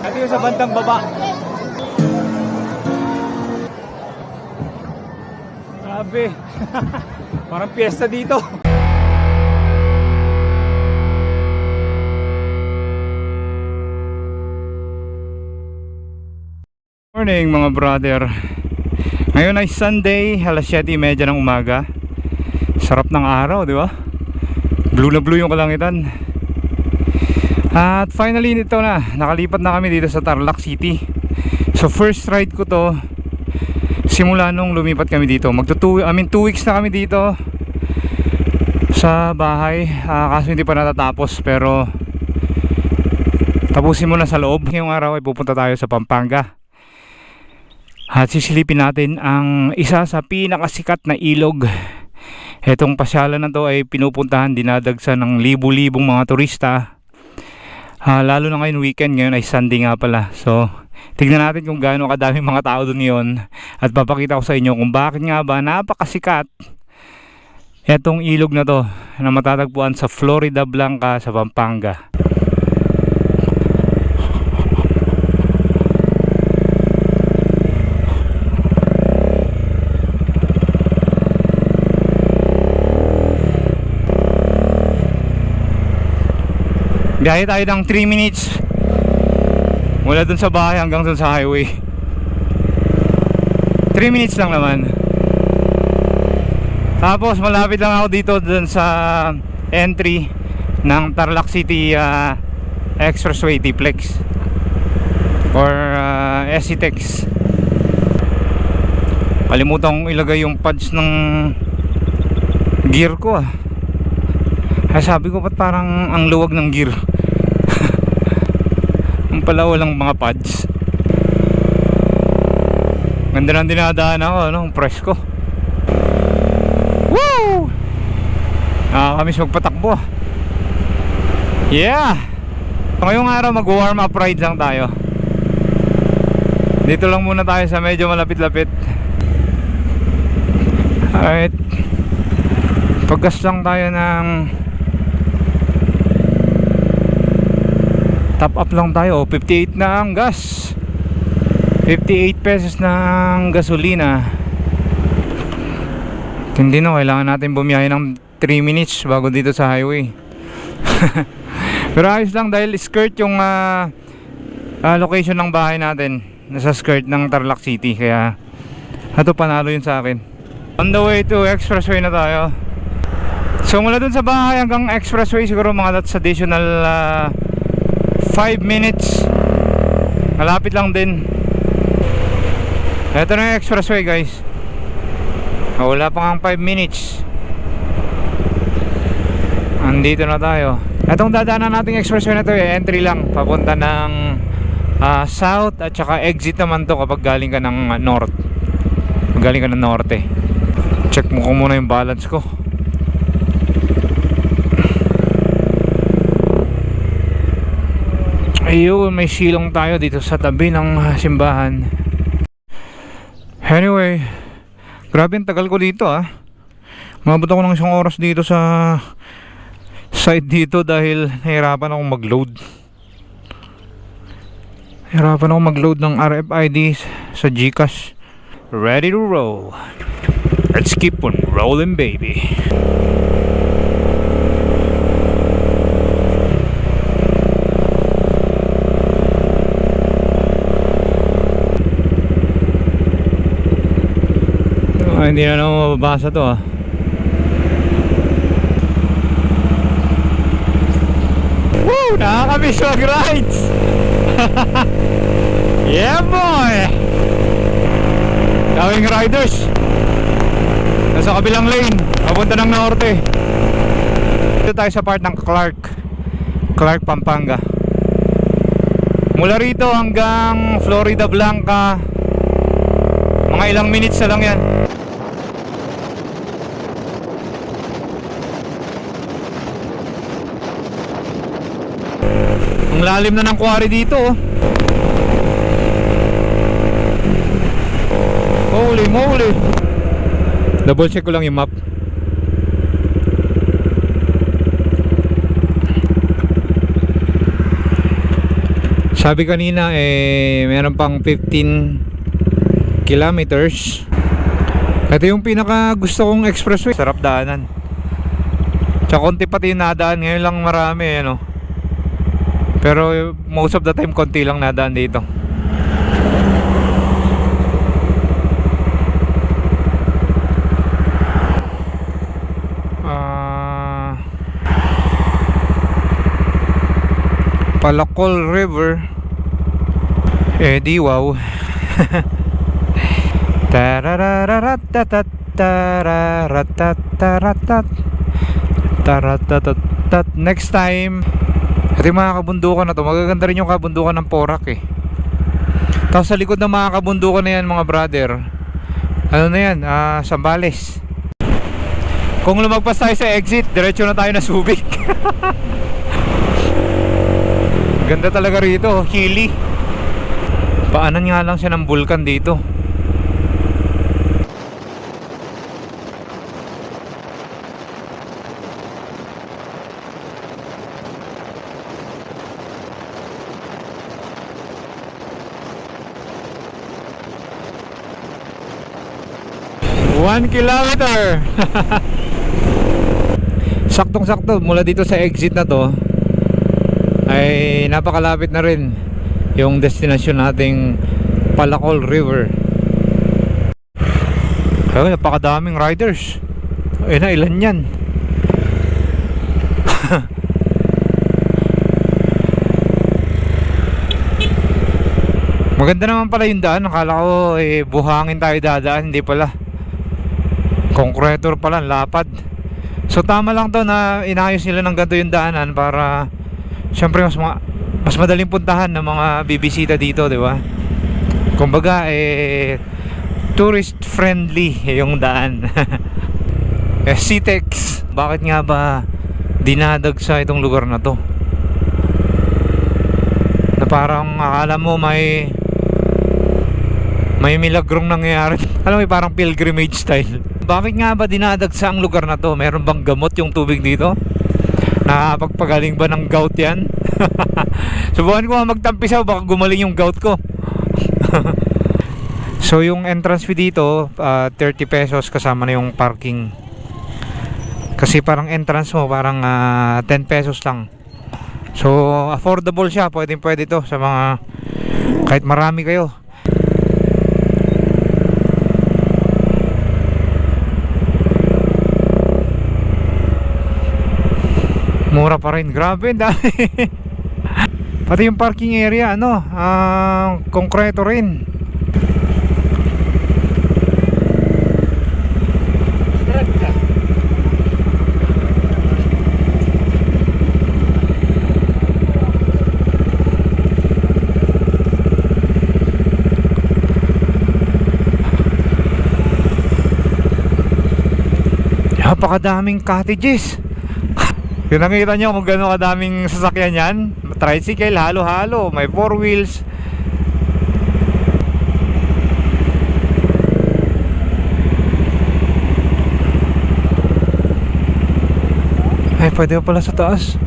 Ito yung sa bandang baba. Grabe. Parang piyesta dito. Morning mga brother. Ngayon ay Sunday, alas 7.30 ng umaga. Sarap ng araw, di ba? Blue na blue yung kalangitan. At finally nito na, nakalipat na kami dito sa Tarlac City. So first ride ko to simula nung lumipat kami dito. Magto two, I mean 2 weeks na kami dito sa bahay. Ah, kaso hindi pa natatapos pero tapusin mo na sa loob. Ngayong araw ay pupunta tayo sa Pampanga. At sisilipin natin ang isa sa pinakasikat na ilog. Etong pasyalan na to ay pinupuntahan, dinadagsan ng libu-libong mga turista. Ah, lalo na ngayon weekend, ngayon ay Sunday nga pala. So, tignan natin kung gaano kadaming mga tao doon yon At papakita ko sa inyo kung bakit nga ba napakasikat etong ilog na to na matatagpuan sa Florida Blanca sa Pampanga. Biyahe tayo ng 3 minutes mula dun sa bahay hanggang dun sa highway. 3 minutes lang naman. Tapos malapit lang ako dito dun sa entry ng Tarlac City ah, Expressway T-Plex or uh, SCTEX. Kalimutan kong ilagay yung pads ng gear ko ah. Ay sabi ko ba't parang ang luwag ng gear Ang pala walang mga pads Ganda ng dinadaan ako ano, ang presko Woo! Nakakamiss magpatakbo ah. Yeah! Ngayong araw mag warm up ride lang tayo Dito lang muna tayo sa medyo malapit-lapit Alright Paggas lang tayo ng top up lang tayo. 58 na ang gas. 58 pesos na ang gasolina. Hindi na kailangan natin bumiyahe ng 3 minutes bago dito sa highway. Pero ayos lang dahil skirt yung ah, ah, location ng bahay natin. Nasa skirt ng Tarlac City. Kaya ito panalo yun sa akin. On the way to expressway na tayo. So mula dun sa bahay hanggang expressway siguro mga that's additional ah, 5 minutes. Malapit lang din. Eto na yung expressway guys. Wala pa nga 5 minutes. Andito na tayo. Etong dadaanan nating expressway na to eh, entry lang. Papunta ng ah, south at saka exit naman to kapag galing ka ng ah, north. Galing ka ng norte. Check mo ko muna yung balance ko Ayun, may silong tayo dito sa tabi ng ah, simbahan. Anyway, grabe ang tagal ko dito ah. Mabot ako ng isang oras dito sa side dito dahil nahirapan akong mag-load. Nahirapan akong mag-load ng RFID sa GCash. Ready to roll. Let's keep on rolling baby. Hindi na naman mababasa to ah. Woo! Nakakamiss mag-rides! yeah boy! Daming riders! Nasa kabilang lane, papunta ng norte. Dito tayo sa part ng Clark. Clark, Pampanga. Mula rito hanggang Florida Blanca, mga ilang minutes na lang yan. Lalim na ng quarry dito oh. Holy moly. Double check ko lang yung map. Sabi kanina eh meron pang 15 kilometers. Ito yung pinaka gusto kong expressway. Sarap daanan. Tsaka konti pati yung nadaan. Ngayon lang marami ano eh, pero most of the time konti lang nadaan dito. Ah Palakol River. Eh di wow. Tararararatatat Tararatatat Taratatatat Next time Yung mga kabundukan na to Magaganda rin yung kabundukan ng Porak eh Tapos sa likod ng mga kabundukan na yan mga brother Ano na yan ah, Sambales Kung lumagpas tayo sa exit Diretso na tayo na Subic Ganda talaga rito, hilly. Paanan nga lang siya ng bulkan dito. One kilometer! Saktong-sakto mula dito sa exit na to ay napakalapit na rin yung destination nating Palacol River. Ay, napakadaming riders. Ay na, ilan yan? Maganda naman pala yung daan. Akala ko eh, buhangin tayo dadaan. Hindi pala. Concretor pala, lapad. So tama lang to na inayos nila ng ganito yung daanan para Siyempre mas mga, mas madaling puntahan ng mga bibisita dito, 'di ba? Kumbaga eh tourist friendly yung daan. eh Citex, bakit nga ba dinadagsa itong lugar na to? Na parang akala mo may may milagrong nangyayari. Alam mo, parang pilgrimage style. Bakit nga ba dinadagsa ang lugar na to? Meron bang gamot yung tubig dito? Nakapagpagaling ba ng gout yan? Subukan ko magtampisaw baka gumaling yung gout ko. so yung entrance fee dito, ah, 30 pesos kasama na yung parking. Kasi parang entrance mo parang ah, 10 pesos lang. So affordable siya, pwedeng pwede to sa mga kahit marami kayo. Mura pa rin. Grabe, ang dami. Pati yung parking area, ano, ah, konkreto rin. Napakadaming cottages. Kung nakikita nyo kung gano'ng kadaming sasakyan yan. Tricycle, halo-halo May four wheels. Ay, pwede pa pala sa taas.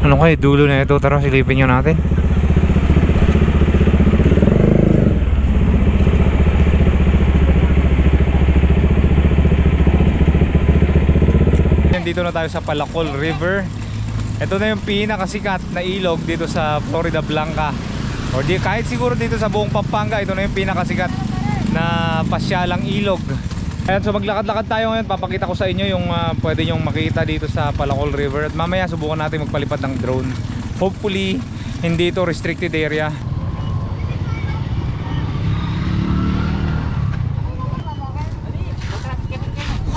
Ano kayo, dulo na ito. Tara, silipin nyo natin Dito na tayo sa Palacol River. Ito na yung pinakasikat na ilog dito sa Florida Blanca. O di kahit siguro dito sa buong Pampanga, ito na yung pinakasikat na pasyalang ilog. Ayan, so maglakad-lakad tayo ngayon. Papakita ko sa inyo yung ah, pwede nyong makita dito sa Palacol River. At mamaya subukan natin magpalipad ng drone. Hopefully, hindi ito restricted area.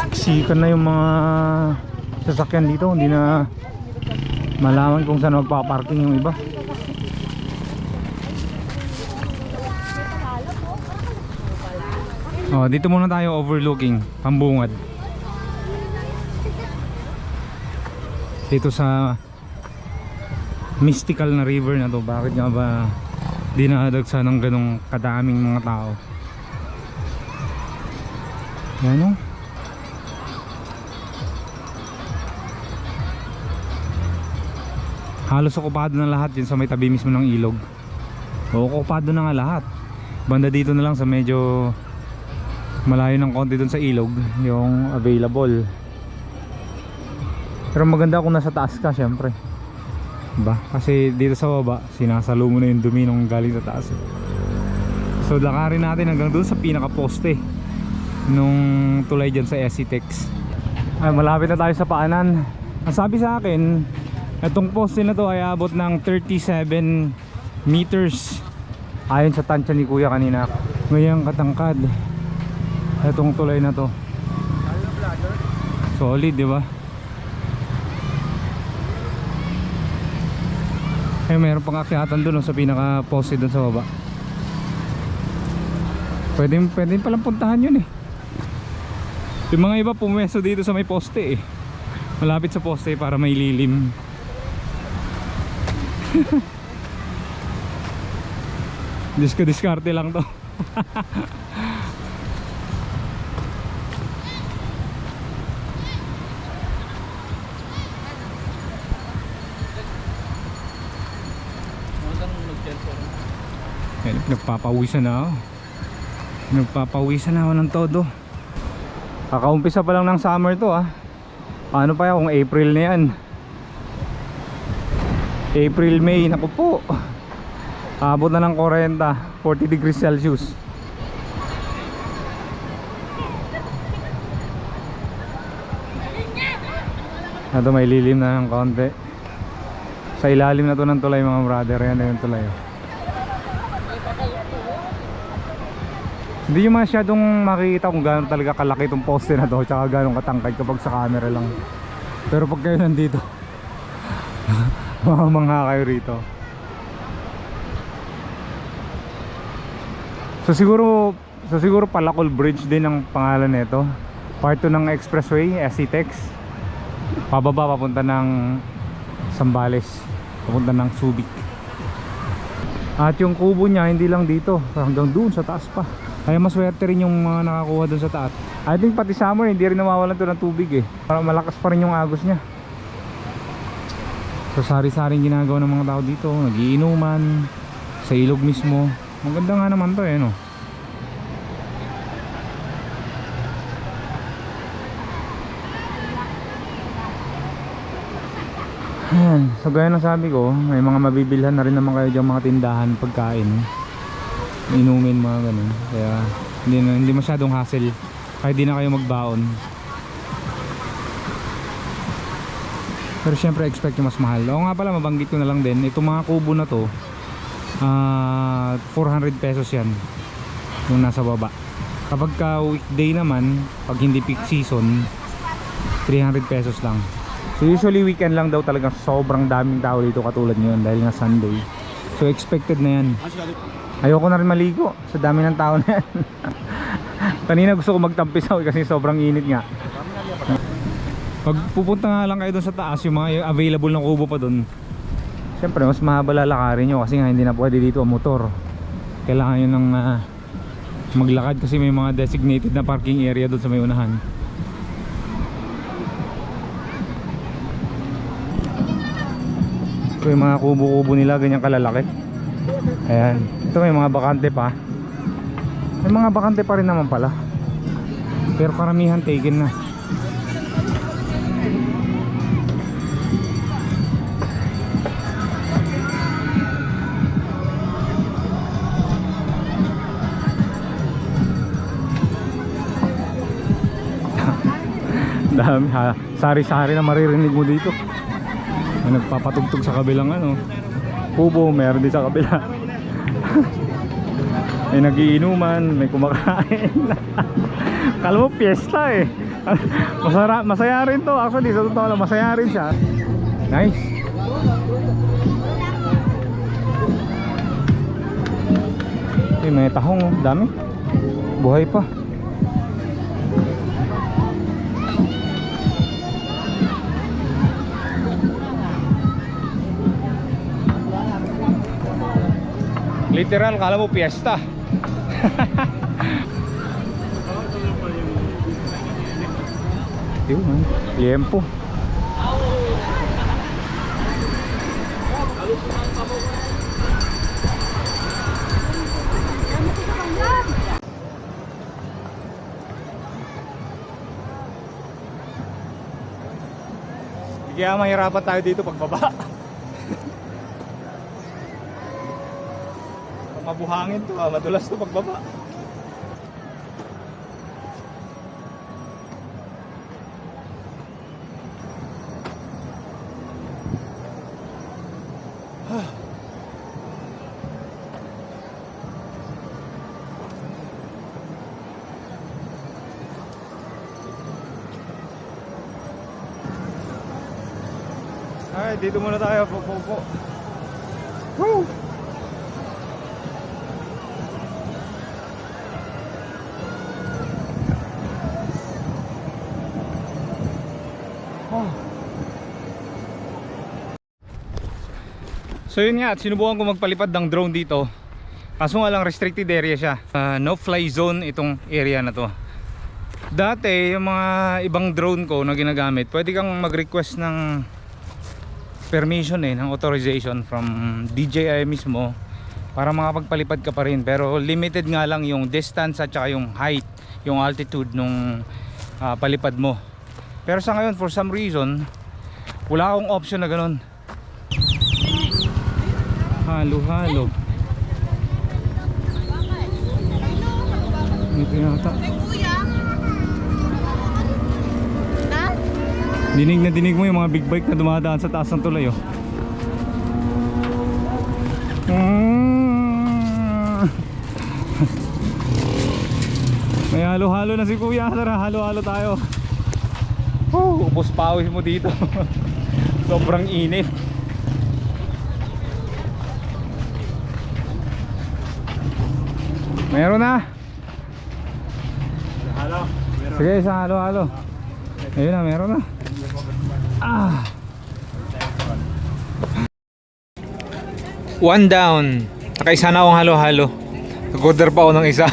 Siksikan na yung mga sasakyan dito. Hindi na malaman kung saan magpaparking yung iba. Oh, dito muna tayo overlooking Pambungad. Dito sa mystical na river na to. Bakit nga ba dinadagsa ng ganong kadaming mga tao? Yan oh. Halos okupado na lahat yun sa may tabi mismo ng ilog. O, okupado na nga lahat. Banda dito na lang sa medyo malayo ng konti dun sa ilog yung available. Pero maganda kung nasa taas ka syempre. Diba? Kasi dito sa baba, sinasalo mo na yung dumi nung galing sa taas. So lakarin natin hanggang doon sa pinaka poste nung tulay dyan sa SCTEX. Ay, malapit na tayo sa paanan. Ang sabi sa akin, itong poste na to ay abot ng 37 meters. Ayon sa tansya ni kuya kanina. Ngayang katangkad. Itong tulay na to. Solid, di ba? Eh, meron pang akyatan doon sa pinaka poste doon sa baba. Pwede, pwede palang puntahan yun eh. Yung mga iba pumwesto dito sa may poste eh. Malapit sa poste para may lilim. Disko diskarte lang to. Ayun, nagpapawisan na ako. Nagpapawisan na ako ng todo. Kakaumpisa pa lang ng summer to ah. Paano pa kung April na yan? April, May, naku po. Abot na ng 40, 40 degrees Celsius. Ito may lilim na ng konti. Sa ilalim na to ng tulay mga brother. Yan na yung tulay. Hindi nyo masyadong makikita kung gaano talaga kalaki itong poste na to Tsaka gaano katangkad kapag sa camera lang Pero pag kayo nandito Mamamangha kayo rito. So siguro So siguro Palacol Bridge din ang pangalan nito. Part 2 ng expressway SCTEX Pababa papunta ng Sambales. Papunta ng Subic. At yung kubo niya hindi lang dito. Hanggang doon sa taas pa. Kaya maswerte rin yung mga nakakuha dun sa taas. I think pati summer hindi rin nawawalan to ng tubig eh. Malakas pa rin yung agos niya So sari-saring ginagawa ng mga tao dito Nagiinuman Sa ilog mismo. Maganda nga naman to eh no? Ayan, so gaya ng sabi ko, may mga mabibilhan na rin naman kayo dyan mga tindahan, pagkain. Inumin mga ganun. Kaya hindi, hindi masyadong hassle. Kahit di na kayo magbaon pero syempre expect yung mas mahal. O nga pala mabanggit ko na lang din itong mga kubo na to ah 400 pesos yan yung nasa baba. Kapag ka weekday naman pag hindi peak season 300 pesos lang. So usually weekend lang daw talaga sobrang daming tao dito katulad ngayon dahil nga Sunday. So expected na yan. Ayoko na rin maligo sa dami ng tao na yan. Kanina gusto ko magtampisaw kasi sobrang init nga. Pag pupunta nga lang kayo doon sa taas, yung mga available na kubo pa doon. Siyempre, mas mahaba lalakarin nyo kasi nga hindi na pwede dito ang motor. Kailangan yun ng ah, maglakad kasi may mga designated na parking area doon sa may unahan. So yung mga kubo-kubo nila ganyan kalalaki. Ayan. Ito may mga bakante pa. May mga bakante pa rin naman pala. Pero karamihan taken na. Dami ha. Sari-sari na maririnig mo dito. May nagpapatugtog sa kabilang ano. Kubo, meron din sa kabila. may nagiinuman, may kumakain. Kala mo piyesta eh. Masara, masaya rin to. Actually, sa totoo lang, masaya rin siya. Nice. Eh, may tahong, oh. dami. Buhay pa. Literal, kala mo piyesta. Yun, man. Liempo. Kaya ah, mahirapan tayo dito pagbaba. Mabuhangin to ah, madulas to pagbaba. Ay, dito muna tayo, po, So yun nga, sinubukan ko magpalipad ng drone dito. Kaso nga lang restricted area siya. Ah, no fly zone itong area na to. Dati, yung mga ibang drone ko na ginagamit, pwede kang mag-request ng permission eh, ng authorization from DJI mismo para makapagpalipad ka pa rin. Pero limited nga lang yung distance at saka yung height, yung altitude nung ah, palipad mo. Pero sa ngayon, for some reason, wala akong option na ganun. Halo-halo. Ito yata. Dinig na dinig mo yung mga big bike na dumadaan sa taas ng tulay oh. Mm. May halo-halo na si kuya. Tara, halo-halo tayo. Upos pawis mo dito. Sobrang init. Meron na. Halo. Sige, isang halo-halo. Ayun na, meron na. Ah. One down. Nakaisa na akong halo-halo. Nag-order pa ako ng isa.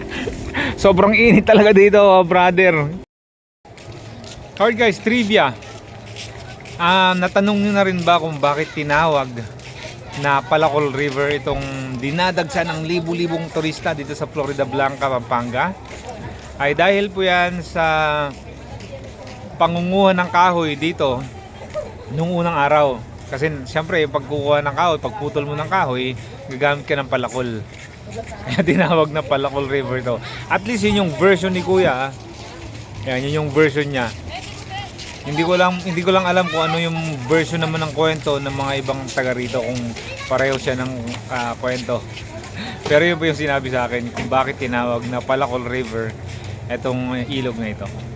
Sobrang init talaga dito, oh, brother. Alright guys, trivia. Um, natanong nyo na rin ba kung bakit tinawag na Palacol River itong dinadagsa ng libu-libong turista dito sa Florida Blanca, Pampanga? Ay dahil po yan sa pangunguha ng kahoy dito nung unang araw. Kasi siyempre yung pagkukuha ng kahoy, pagputol mo ng kahoy, gagamit ka ng palakol. Kaya tinawag na Palacol River to. At least yun yung version ni Kuya. ah. Yan, yun yung version niya. Hindi ko lang hindi ko lang alam kung ano yung version naman ng kwento ng mga ibang taga rito kung pareho siya ng ah, kwento. Pero yun po yung sinabi sa akin kung bakit tinawag na Palacol River etong ilog na ito.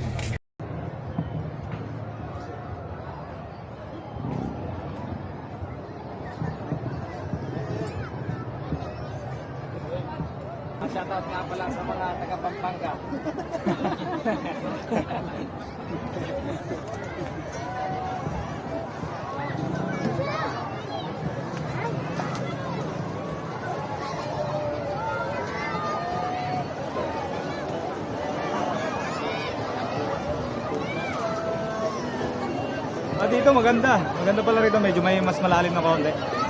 Dito maganda. Maganda pala rito. Medyo may mas malalim na konti.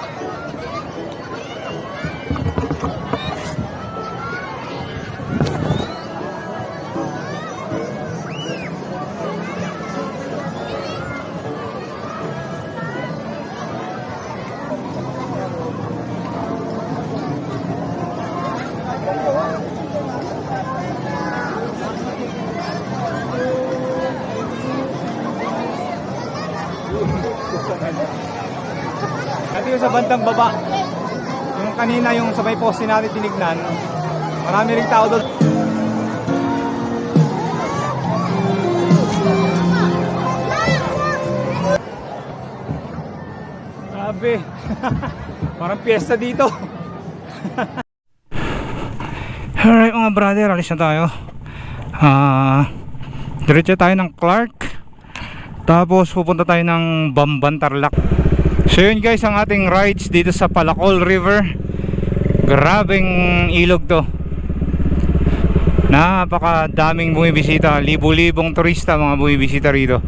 Yung sa bandang baba, yung kanina yung sa may poste natin tinignan, marami ring tao doon. Grabe. Parang piyesta dito. Alright mga brother, alis na tayo. Ah, diretso tayo ng Clark. Tapos pupunta tayo ng Bamban Tarlac. So yun guys ang ating rides dito sa Palacol River. Grabing ilog to. Napakadaming bumibisita, libu-libong turista mga bumibisita rito.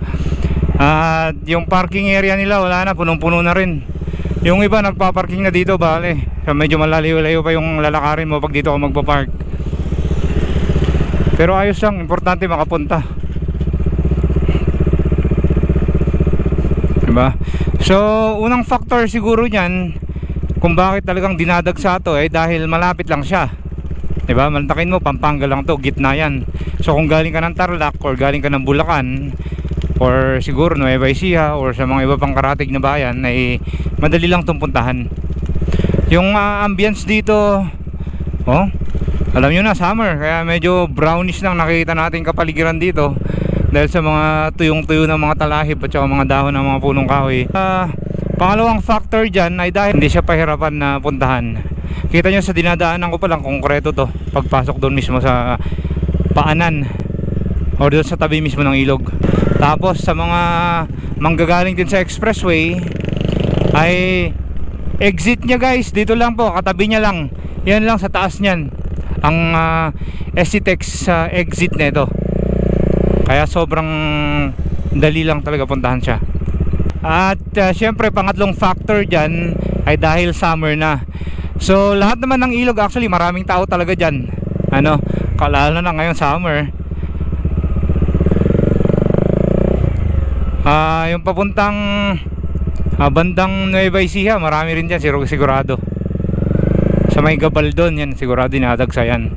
At yung parking area nila wala na, punong-puno na rin. Yung iba nagpa-parking na dito, bale. So medyo malalayo-layo pa yung lalakarin mo pag dito ka magpa-park. Pero ayos lang, importante makapunta. Diba? So, unang factor siguro niyan kung bakit talagang dinadagsa to eh dahil malapit lang siya. 'Di ba? Mantakin mo Pampanga lang to, gitna 'yan. So kung galing ka ng Tarlac or galing ka ng Bulacan or siguro Nueva Ecija or sa mga iba pang karatig na bayan ay madali lang tong puntahan. Yung ah, ambience dito oh, alam nyo na summer kaya medyo brownish lang nakikita natin kapaligiran dito dahil sa mga tuyong-tuyo ng mga talahib at saka mga dahon ng mga punong kahoy. Ah, pangalawang factor dyan ay dahil hindi siya pahirapan na puntahan. Kita nyo sa dinadaanan ko pa lang konkreto to pagpasok doon mismo sa paanan o doon sa tabi mismo ng ilog. Tapos sa mga manggagaling din sa expressway ay exit niya guys dito lang po katabi niya lang yan lang sa taas niyan ang uh, SCTEX sa exit nito kaya sobrang dali lang talaga puntahan siya. At uh, syempre pangatlong factor dyan ay dahil summer na. So lahat naman ng ilog actually maraming tao talaga dyan. Ano kalala na ngayon summer. Ah yung papuntang ah, bandang Nueva Ecija marami rin dyan sigurado. Sa may gabal doon yan sigurado dinadagsa yan